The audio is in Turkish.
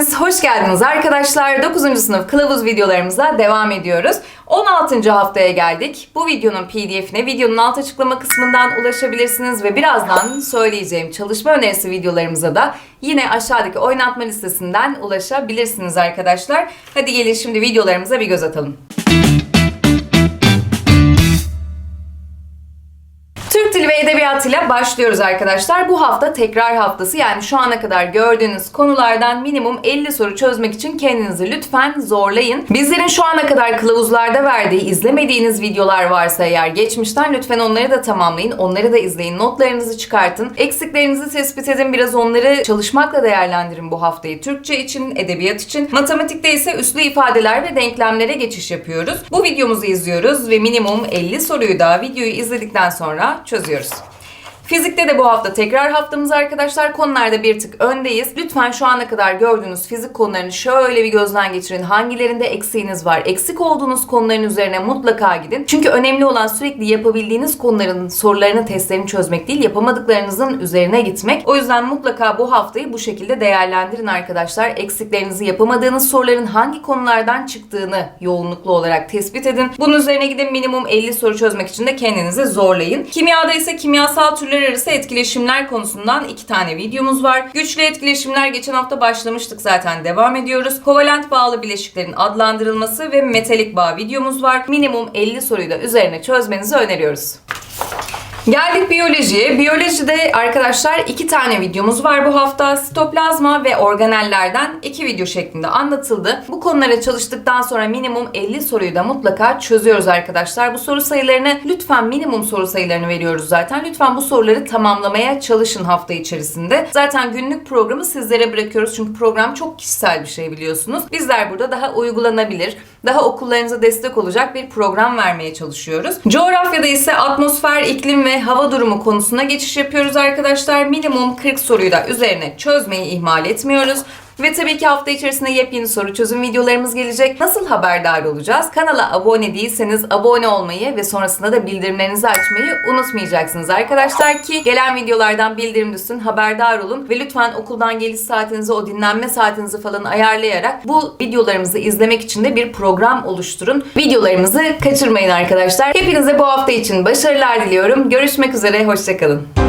Hepiniz hoş geldiniz arkadaşlar. 9. sınıf kılavuz videolarımıza devam ediyoruz. 16. haftaya geldik. Bu videonun pdf'ine videonun alt açıklama kısmından ulaşabilirsiniz ve birazdan söyleyeceğim çalışma önerisi videolarımıza da yine aşağıdaki oynatma listesinden ulaşabilirsiniz arkadaşlar. Hadi gelin şimdi videolarımıza bir göz atalım. Edebiyatı'yla başlıyoruz arkadaşlar. Bu hafta tekrar haftası yani şu ana kadar gördüğünüz konulardan minimum 50 soru çözmek için kendinizi lütfen zorlayın. Bizlerin şu ana kadar kılavuzlarda verdiği izlemediğiniz videolar varsa eğer geçmişten lütfen onları da tamamlayın. Onları da izleyin. Notlarınızı çıkartın. Eksiklerinizi tespit edin. Biraz onları çalışmakla değerlendirin bu haftayı. Türkçe için, edebiyat için. Matematikte ise üslü ifadeler ve denklemlere geçiş yapıyoruz. Bu videomuzu izliyoruz ve minimum 50 soruyu da videoyu izledikten sonra çözüyoruz. Fizikte de bu hafta tekrar haftamız arkadaşlar. Konularda bir tık öndeyiz. Lütfen şu ana kadar gördüğünüz fizik konularını şöyle bir gözden geçirin. Hangilerinde eksiğiniz var? Eksik olduğunuz konuların üzerine mutlaka gidin. Çünkü önemli olan sürekli yapabildiğiniz konuların sorularını, testlerini çözmek değil, yapamadıklarınızın üzerine gitmek. O yüzden mutlaka bu haftayı bu şekilde değerlendirin arkadaşlar. Eksiklerinizi, yapamadığınız soruların hangi konulardan çıktığını yoğunluklu olarak tespit edin. Bunun üzerine gidin minimum 50 soru çözmek için de kendinizi zorlayın. Kimyada ise kimyasal arası etkileşimler konusundan iki tane videomuz var. Güçlü etkileşimler geçen hafta başlamıştık zaten devam ediyoruz. Kovalent bağlı bileşiklerin adlandırılması ve metalik bağ videomuz var. Minimum 50 soruyu da üzerine çözmenizi öneriyoruz. Geldik biyolojiye. Biyolojide arkadaşlar iki tane videomuz var bu hafta. Sitoplazma ve organellerden iki video şeklinde anlatıldı. Bu konulara çalıştıktan sonra minimum 50 soruyu da mutlaka çözüyoruz arkadaşlar. Bu soru sayılarını lütfen minimum soru sayılarını veriyoruz zaten. Lütfen bu soruları tamamlamaya çalışın hafta içerisinde. Zaten günlük programı sizlere bırakıyoruz. Çünkü program çok kişisel bir şey biliyorsunuz. Bizler burada daha uygulanabilir, daha okullarınıza destek olacak bir program vermeye çalışıyoruz. Coğrafyada ise atmosfer, iklim hava durumu konusuna geçiş yapıyoruz arkadaşlar. Minimum 40 soruyu da üzerine çözmeyi ihmal etmiyoruz. Ve tabii ki hafta içerisinde yepyeni soru çözüm videolarımız gelecek. Nasıl haberdar olacağız? Kanala abone değilseniz abone olmayı ve sonrasında da bildirimlerinizi açmayı unutmayacaksınız arkadaşlar ki gelen videolardan bildirim düşsün, haberdar olun ve lütfen okuldan geliş saatinizi, o dinlenme saatinizi falan ayarlayarak bu videolarımızı izlemek için de bir program oluşturun. Videolarımızı kaçırmayın arkadaşlar. Hepinize bu hafta için başarılar diliyorum. Görüşmek üzere, hoşçakalın.